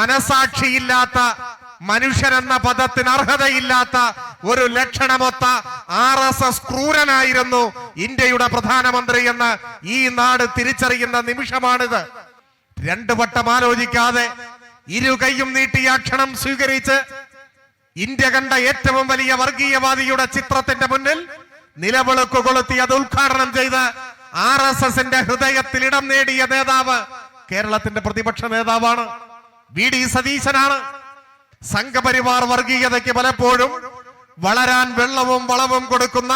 മനസാക്ഷിയില്ലാത്ത മനുഷ്യരെന്ന പദത്തിന് അർഹതയില്ലാത്ത ഒരു ലക്ഷണമൊത്ത ആർ എസ് എസ് ക്രൂരനായിരുന്നു ഇന്ത്യയുടെ പ്രധാനമന്ത്രി എന്ന് ഈ നാട് തിരിച്ചറിയുന്ന നിമിഷമാണിത്. രണ്ടു വട്ടം ആലോചിക്കാതെ ഇരു കൈയും നീട്ടി ക്ഷണം സ്വീകരിച്ച് ഇന്ത്യ കണ്ട ഏറ്റവും വലിയ വർഗീയവാദിയുടെ ചിത്രത്തിന്റെ മുന്നിൽ നിലവിളക്ക് കൊളുത്തി അത് ഉദ്ഘാടനം ചെയ്ത് ആർ എസ് എസിന്റെ ഹൃദയത്തിൽ ഇടം നേടിയ നേതാവ് കേരളത്തിന്റെ പ്രതിപക്ഷ നേതാവാണ്. വി ഡി സതീശനാണ്. സംഘപരിവാർ വർഗീയതയ്ക്ക് പലപ്പോഴും വളരാൻ വെള്ളവും വളവും കൊടുക്കുന്ന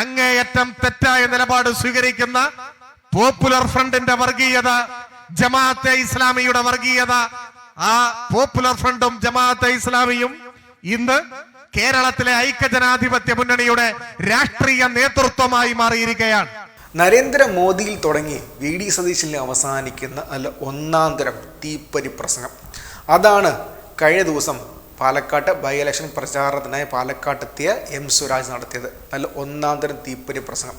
അങ്ങേയറ്റം തെറ്റായ നിലപാട് സ്വീകരിക്കുന്ന പോപ്പുലർ ഫ്രണ്ടിന്റെ വർഗീയത ജമാഅത്തെ ഇസ്ലാമിയുടെ വർഗീയത ആ പോപ്പുലർ ഫ്രണ്ടും ജമാഅത്തെ ഇസ്ലാമിയും ഇന്ന് കേരളത്തിലെ ഐക്യജനാധിപത്യ മുന്നണിയുടെ രാഷ്ട്രീയ നേതൃത്വമായി മാറിയിരിക്കുകയാണ്. നരേന്ദ്രമോദിയിൽ തുടങ്ങി വി ഡി സതീശനിൽ അവസാനിക്കുന്ന അല്ല ഒന്നാം തരം തീപ്പരി പ്രസംഗം. അതാണ് കഴിഞ്ഞ ദിവസം പാലക്കാട്ട് ബൈ ഇലക്ഷൻ പ്രചാരണത്തിനായി പാലക്കാട്ടെത്തിയ എം സുരാജ് നടത്തിയത്. നല്ല ഒന്നാം തരം തീപ്പരി പ്രസംഗം.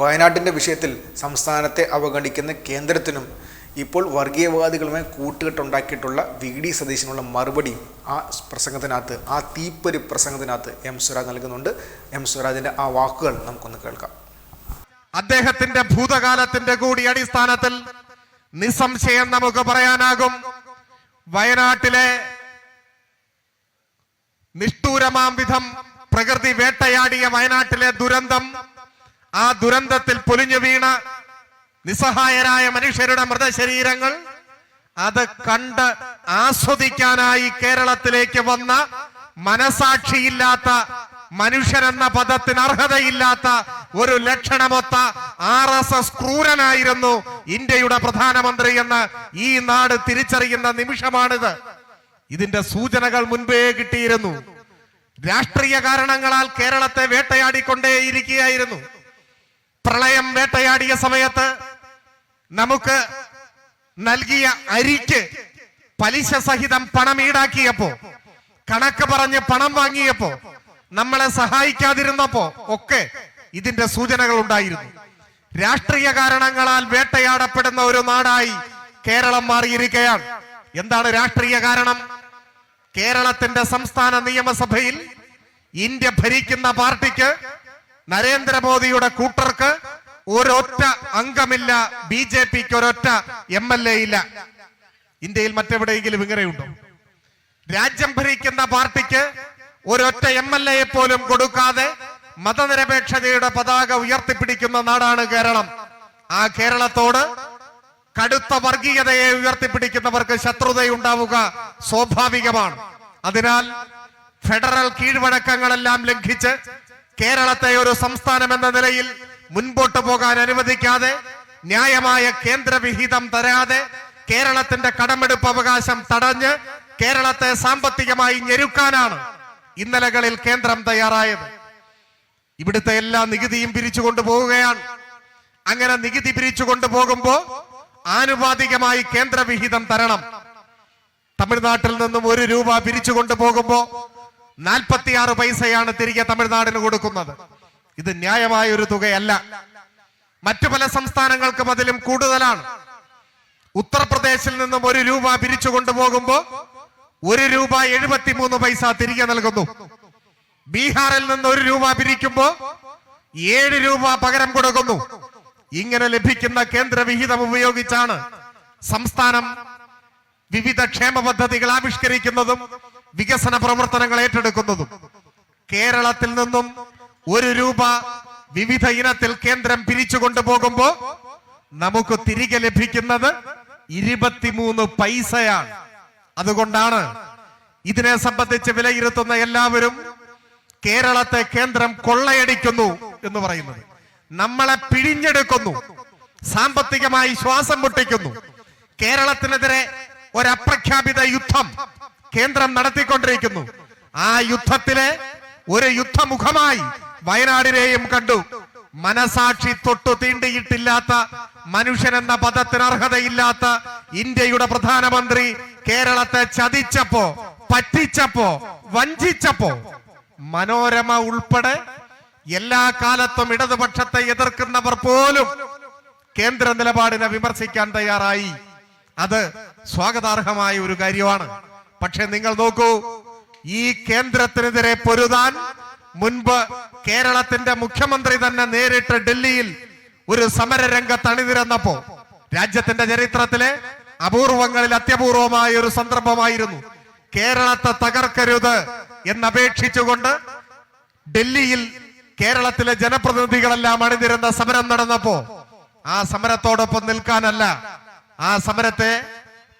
വയനാട്ടിന്റെ വിഷയത്തിൽ സംസ്ഥാനത്തെ അവഗണിക്കുന്ന കേന്ദ്രത്തിനും ഇപ്പോൾ വർഗീയവാദികളുമായി കൂട്ടുകെട്ടുണ്ടാക്കിയിട്ടുള്ള വി ഡി സതീശനുള്ള മറുപടിയും ആ പ്രസംഗത്തിനകത്ത് ആ തീപ്പരി പ്രസംഗത്തിനകത്ത് എം സ്വരാജ് നൽകുന്നുണ്ട്. എം സ്വരാജിന്റെ ആ വാക്കുകൾ നമുക്കൊന്ന് കേൾക്കാം. അദ്ദേഹത്തിന്റെ ഭൂതകാലത്തിന്റെ കൂടി അടിസ്ഥാനത്തിൽ നിസ്സംശയം നമുക്ക് പറയാനാകും. വയനാട്ടിലെ നിഷ്ഠൂരമാം വിധം പ്രകൃതി വേട്ടയാടിയ വയനാട്ടിലെ ദുരന്തം ആ ദുരന്തത്തിൽ പൊലിഞ്ഞു വീണ നിസ്സഹായരായ മനുഷ്യരുടെ മൃതശരീരങ്ങൾ അത് കണ്ട് ആസ്വദിക്കാനായി കേരളത്തിലേക്ക് വന്ന മനസാക്ഷിയില്ലാത്ത മനുഷ്യരെന്ന പദത്തിന് അർഹതയില്ലാത്ത ഒരു ലക്ഷണമൊത്ത ആർ എസ് എസ് ക്രൂരനായിരുന്നു ഇന്ത്യയുടെ പ്രധാനമന്ത്രി എന്ന് ഈ നാട് തിരിച്ചറിയുന്ന നിമിഷമാണിത്. ഇതിന്റെ സൂചനകൾ മുൻപേ കിട്ടിയിരുന്നു. രാഷ്ട്രീയ കാരണങ്ങളാൽ കേരളത്തെ വേട്ടയാടിക്കൊണ്ടേയിരിക്കുകയായിരുന്നു. പ്രളയം വേട്ടയാടിയ സമയത്ത് നമുക്ക് നൽകിയ അരിക്ക് പലിശ സഹിതം പണം ഈടാക്കിയപ്പോ കണക്ക് പറഞ്ഞ് പണം വാങ്ങിയപ്പോ നമ്മളെ സഹായിക്കാതിരുന്നപ്പോ ഒക്കെ ഇതിന്റെ സൂചനകൾ ഉണ്ടായിരുന്നു. രാഷ്ട്രീയ കാരണങ്ങളാൽ വേട്ടയാടപ്പെടുന്ന ഒരു നാടായി കേരളം മാറിയിരിക്കുകയാണ്. എന്താണ് രാഷ്ട്രീയ കാരണം? കേരളത്തിന്റെ സംസ്ഥാന നിയമസഭയിൽ ഇന്ത്യ ഭരിക്കുന്ന പാർട്ടിക്ക് നരേന്ദ്രമോദിയുടെ കൂട്ടർക്ക് ഒരൊറ്റ അംഗമില്ല ബി ജെ പിക്ക് ഒരൊറ്റ എം എൽ എ ഇല്ല. ഇന്ത്യയിൽ മറ്റെവിടെയെങ്കിലും ഇങ്ങനെയുണ്ടോ? രാജ്യം ഭരിക്കുന്ന പാർട്ടിക്ക് ഒരൊറ്റ എം എൽ എയെ പോലും കൊടുക്കാതെ മതനിരപേക്ഷതയുടെ പതാക ഉയർത്തിപ്പിടിക്കുന്ന നാടാണ് കേരളം. ആ കേരളത്തോട് കടുത്ത വർഗീയതയെ ഉയർത്തിപ്പിടിക്കുന്നവർക്ക് ശത്രുതയുണ്ടാവുക സ്വാഭാവികമാണ്. അതിനാൽ ഫെഡറൽ കീഴ്വഴക്കങ്ങളെല്ലാം ലംഘിച്ച് കേരളത്തെ ഒരു സംസ്ഥാനം എന്ന നിലയിൽ മുൻപോട്ട് പോകാൻ അനുവദിക്കാതെ ന്യായമായ കേന്ദ്രവിഹിതം തരാതെ കേരളത്തിന്റെ കടമെടുപ്പ് അവകാശം തടഞ്ഞ് കേരളത്തെ സാമ്പത്തികമായി ഞെരുക്കാനാണ്. ഇന്നലകളിൽ കേന്ദ്രം തയ്യാറായത്. ഇവിടുത്തെ എല്ലാ നികുതിയും പിരിച്ചു കൊണ്ടുപോവുകയാണ് അങ്ങനെ നികുതി പിരിച്ചു കൊണ്ടുപോകുമ്പോ ആനുപാതികമായി കേന്ദ്രവിഹിതം തരണം. തമിഴ്നാട്ടിൽ നിന്നും ഒരു രൂപ പിരിച്ചു കൊണ്ടുപോകുമ്പോ നാൽപ്പത്തിയാറ് പൈസയാണ് തിരികെ തമിഴ്നാടിന് കൊടുക്കുന്നത്. ഇത് ന്യായമായ ഒരു തുകയല്ല. മറ്റു പല സംസ്ഥാനങ്ങൾക്കും അതിലും കൂടുതലാണ്. ഉത്തർപ്രദേശിൽ നിന്നും ഒരു രൂപ പിരിച്ചു കൊണ്ടുപോകുമ്പോ ഒരു രൂപ എഴുപത്തിമൂന്ന് പൈസ തിരികെ നൽകുന്നു. ബീഹാറിൽ നിന്ന് ഒരു രൂപ പിരിക്കുമ്പോ ഏഴ് രൂപ പകരം കൊടുക്കുന്നു. ഇങ്ങനെ ലഭിക്കുന്ന കേന്ദ്ര വിഹിതം ഉപയോഗിച്ചാണ് സംസ്ഥാനം വിവിധ ക്ഷേമ പദ്ധതികൾ ആവിഷ്കരിക്കുന്നതും വികസന പ്രവർത്തനങ്ങൾ ഏറ്റെടുക്കുന്നതും. കേരളത്തിൽ നിന്നും ഒരു രൂപ വിവിധ ഇനത്തിൽ കേന്ദ്രം പിരിച്ചു കൊണ്ടുപോകുമ്പോ നമുക്ക് തിരികെ ലഭിക്കുന്നത് ഇരുപത്തിമൂന്ന് പൈസയാണ്. അതുകൊണ്ടാണ് ഇതിനെ സംബന്ധിച്ച് വിലയിരുത്തുന്ന എല്ലാവരും കേരളത്തെ കേന്ദ്രം കൊള്ളയടിക്കുന്നു എന്ന് പറയുന്നത്. നമ്മളെ പിഴിഞ്ഞെടുക്കുന്നു. സാമ്പത്തികമായി ശ്വാസം മുട്ടിക്കുന്നു. കേരളത്തിനെതിരെ ഒരപ്രഖ്യാപിത യുദ്ധം കേന്ദ്രം നടത്തിക്കൊണ്ടിരിക്കുന്നു. ആ യുദ്ധത്തിലെ ഒരു യുദ്ധമുഖമായി വയനാടിനെയും കണ്ടു. മനസാക്ഷി തൊട്ടു തീണ്ടിയിട്ടില്ലാത്ത മനുഷ്യനെന്ന പദത്തിന് അർഹതയില്ലാത്ത ഇന്ത്യയുടെ പ്രധാനമന്ത്രി കേരളത്തെ ചതിച്ചപ്പോ പറ്റിച്ചപ്പോ വഞ്ചിച്ചപ്പോ മനോരമ ഉൾപ്പെടെ എല്ലാ കാലത്തും ഇടതുപക്ഷത്തെ എതിർക്കുന്നവർ പോലും കേന്ദ്ര നിലപാടിനെ വിമർശിക്കാൻ തയ്യാറായി. അത് സ്വാഗതാർഹമായ ഒരു കാര്യമാണ്. പക്ഷെ നിങ്ങൾ നോക്കൂ ഈ കേന്ദ്രത്തിനെതിരെ പൊരുതാൻ മുൻപ് കേരളത്തിന്റെ മുഖ്യമന്ത്രി തന്നെ നേരിട്ട് ഡൽഹിയിൽ ഒരു സമരരംഗത്ത് അണിനിരന്നപ്പോ രാജ്യത്തിന്റെ ചരിത്രത്തിലെ അപൂർവങ്ങളിൽ അത്യപൂർവമായ ഒരു സന്ദർഭമായിരുന്നു. കേരളത്തെ തകർക്കരുത് എന്നപേക്ഷിച്ചുകൊണ്ട് ഡൽഹിയിൽ കേരളത്തിലെ ജനപ്രതിനിധികളെല്ലാം അണിനിരുന്ന സമരം നടന്നപ്പോ ആ സമരത്തോടൊപ്പം നിൽക്കാനല്ല ആ സമരത്തെ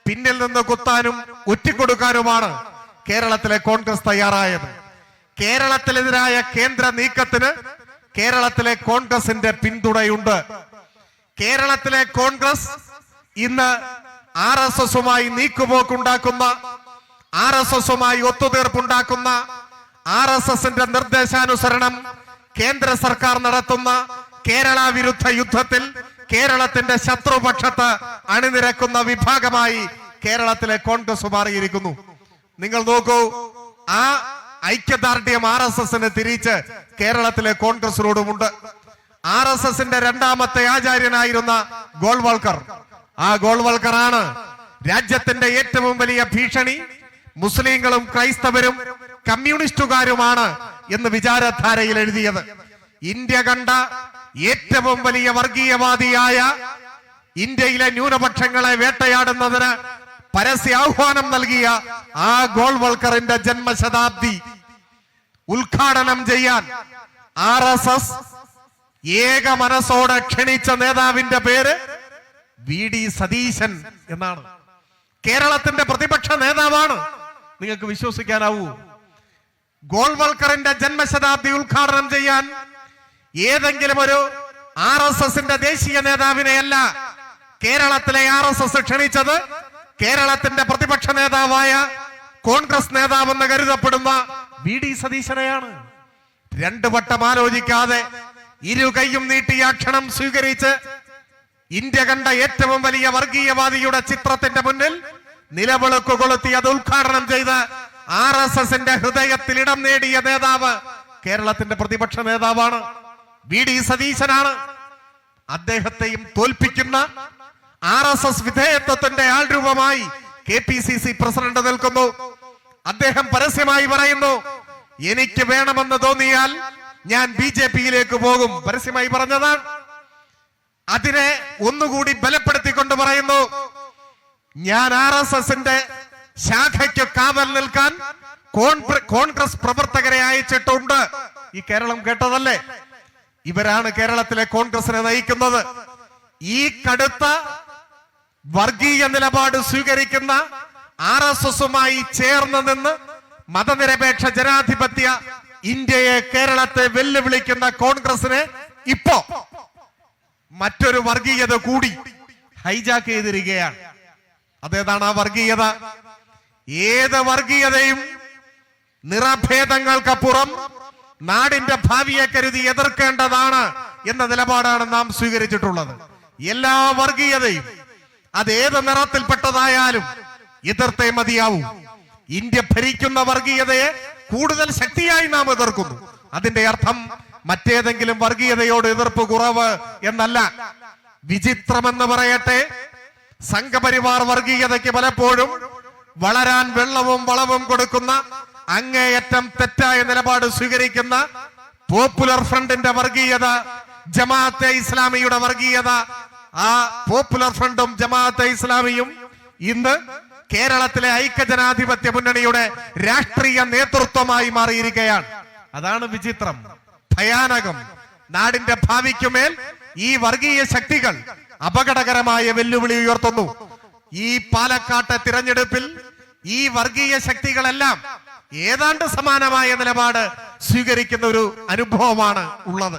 പിന്നിൽ നിന്ന് കുത്താനും ഒറ്റിക്കൊടുക്കാനുമാണ് കേരളത്തിലെ കോൺഗ്രസ് തയ്യാറായത്. കേരളത്തിലെതിരായ കേന്ദ്ര നീക്കത്തിന് കേരളത്തിലെ കോൺഗ്രസിന്റെ പിന്തുണയുണ്ട്. കേരളത്തിലെ കോൺഗ്രസ് ഇന്ന് ആർ എസ് എസുമായി നീക്കുപോക്കുണ്ടാക്കുന്ന ആർ എസ് എസുമായി ഒത്തുതീർപ്പുണ്ടാക്കുന്ന ആർ എസ് എസിന്റെ നിർദ്ദേശാനുസരണം കേന്ദ്ര സർക്കാർ നടത്തുന്ന കേരള വിരുദ്ധ യുദ്ധത്തിൽ കേരളത്തിന്റെ ശത്രുപക്ഷത്ത് അണിനിരക്കുന്ന വിഭാഗമായി കേരളത്തിലെ കോൺഗ്രസ് മാറിയിരിക്കുന്നു. നിങ്ങൾ നോക്കൂ ആ ഐക്യദാർഢ്യം ആർ എസ് എസിന് തിരിച്ച് കേരളത്തിലെ കോൺഗ്രസിനോടുമുണ്ട്. ആർ എസ് എസിന്റെ രണ്ടാമത്തെ ആചാര്യനായിരുന്ന ഗോൾവൾക്കർ. ആ ഗോൾവൾക്കർ ആണ് രാജ്യത്തിന്റെ ഏറ്റവും വലിയ ഭീഷണി. മുസ്ലിങ്ങളും ക്രൈസ്തവരും കമ്മ്യൂണിസ്റ്റുകാരുമാണ് എന്ന് വിചാരധാരയിൽ എഴുതിയത്. ഇന്ത്യ കണ്ട ഏറ്റവും വലിയ വർഗീയവാദിയായ ഇന്ത്യയിലെ ന്യൂനപക്ഷങ്ങളെ വേട്ടയാടുന്നതിന് പരസ്യ ആഹ്വാനം നൽകിയ ആ ഗോൾവൾക്കറിന്റെ ജന്മശതാബ്ദി ഉദ്ഘാടനം ചെയ്യാൻ ആർ എസ് എസ് ഏക മനസ്സോടെ ക്ഷണിച്ച നേതാവിന്റെ പേര് വി ഡി സതീശൻ എന്നാണ്. കേരളത്തിന്റെ പ്രതിപക്ഷ നേതാവാണ്. നിങ്ങൾക്ക് വിശ്വസിക്കാനാവൂ. ഗോൾവൽക്കറിന്റെ ജന്മശതാബ്ദി ഉദ്ഘാടനം ചെയ്യാൻ ഏതെങ്കിലും ഒരു ആർ എസ് എസിന്റെ ദേശീയ നേതാവിനെയല്ല കേരളത്തിലെ ആർ എസ് എസ് ക്ഷണിച്ചത് കേരളത്തിന്റെ പ്രതിപക്ഷ നേതാവായ കോൺഗ്രസ് നേതാവെന്ന് കരുതപ്പെടുന്ന വി ഡി സതീശനെയാണ്. രണ്ടു വട്ടം ആലോചിക്കാതെ ഇരു കൈയും നീട്ടി ആ ക്ഷണം സ്വീകരിച്ച് ഇന്ത്യ കണ്ട ഏറ്റവും വലിയ വർഗീയവാദിയുടെ ചിത്രത്തിന്റെ മുന്നിൽ നിലവിളക്ക് കൊളുത്തി അത് ഉദ്ഘാടനം ചെയ്ത് ആർ എസ് എസിന്റെ ഹൃദയത്തിൽ ഇടം നേടിയ നേതാവ് കേരളത്തിന്റെ പ്രതിപക്ഷ നേതാവാണ്. വി ഡി സതീശനാണ്. അദ്ദേഹത്തെയും തോൽപ്പിക്കുന്ന ആർ എസ് എസ് വിധേയത്വത്തിന്റെ ആൾരൂപമായി K P C C president നിൽക്കുന്നു. അദ്ദേഹം പരസ്യമായി പറയുന്നു എനിക്ക് വേണമെന്ന് തോന്നിയാൽ ഞാൻ ബി ജെ പിയിലേക്ക് പോകും പരസ്യമായി പറഞ്ഞതാണ്. അതിനെ ഒന്നുകൂടി ബലപ്പെടുത്തിക്കൊണ്ട് പറയുന്നു ഞാൻ ആർ എസ് എസിന്റെ ശാഖയ്ക്ക് കാവൽ നിൽക്കാൻ കോൺഗ്രസ് പ്രവർത്തകരെ അയച്ചിട്ടുണ്ട്. ഈ കേരളം കേട്ടതല്ലേ? ഇവരാണ് കേരളത്തിലെ കോൺഗ്രസിനെ നയിക്കുന്നത്. ഈ കടുത്ത വർഗീയ നിലപാട് സ്വീകരിക്കുന്ന ആർ എസ് എസുമായി ചേർന്ന് നിന്ന് മതനിരപേക്ഷ ജനാധിപത്യ ഇന്ത്യയെ കേരളത്തെ വെല്ലുവിളിക്കുന്ന കോൺഗ്രസിനെ ഇപ്പോ മറ്റൊരു വർഗീയത കൂടി ഹൈജാക്ക് ചെയ്തിരിക്കുകയാണ്. അതേതാണ് ആ വർഗീയത? ഏത് വർഗീയതയും നിറഭേദങ്ങൾക്കപ്പുറം നാടിന്റെ ഭാവിയെ കരുതി എതിർക്കേണ്ടതാണ് എന്ന നിലപാടാണ് നാം സ്വീകരിച്ചിട്ടുള്ളത്. എല്ലാ വർഗീയതയും അത് ഏത് നിറത്തിൽപ്പെട്ടതായാലും എതിർത്തേ മതിയാവൂ. ഇന്ത്യ ഭരിക്കുന്ന വർഗീയതയെ കൂടുതൽ ശക്തിയായി നാം എതിർക്കുന്നു. അതിന്റെ അർത്ഥം മറ്റേതെങ്കിലും വർഗീയതയോട് എതിർപ്പ് കുറവ് എന്നല്ല. വിചിത്രമെന്ന് പറയട്ടെ സംഘപരിവാർ വർഗീയതയ്ക്ക് പലപ്പോഴും വളരാൻ വെള്ളവും വളവും കൊടുക്കുന്ന അങ്ങേയറ്റം തെറ്റായ നിലപാട് സ്വീകരിക്കുന്ന പോപ്പുലർ ഫ്രണ്ടിന്റെ വർഗീയത ജമാഅത്തെ ഇസ്ലാമിയുടെ വർഗീയത ആ പോപ്പുലർ ഫ്രണ്ടും ജമാഅത്തെ ഇസ്ലാമിയും ഇന്ന് കേരളത്തിലെ ഐക്യജനാധിപത്യ മുന്നണിയുടെ രാഷ്ട്രീയ നേതൃത്വമായി മാറിയിരിക്കുകയാണ്. അതാണ് വിചിത്രം. ഭയാനകം. നാടിന്റെ ഭാവിക്കുമേൽ ഈ വർഗീയ ശക്തികൾ അപകടകരമായ വെല്ലുവിളി ഉയർത്തുന്നു. ഈ പാലക്കാട്ടെ തിരഞ്ഞെടുപ്പിൽ ഈ വർഗീയ ശക്തികളെല്ലാം ഏതാണ്ട് സമാനമായ നിലപാട് സ്വീകരിക്കുന്ന ഒരു അനുഭവമാണ് ഉള്ളത്.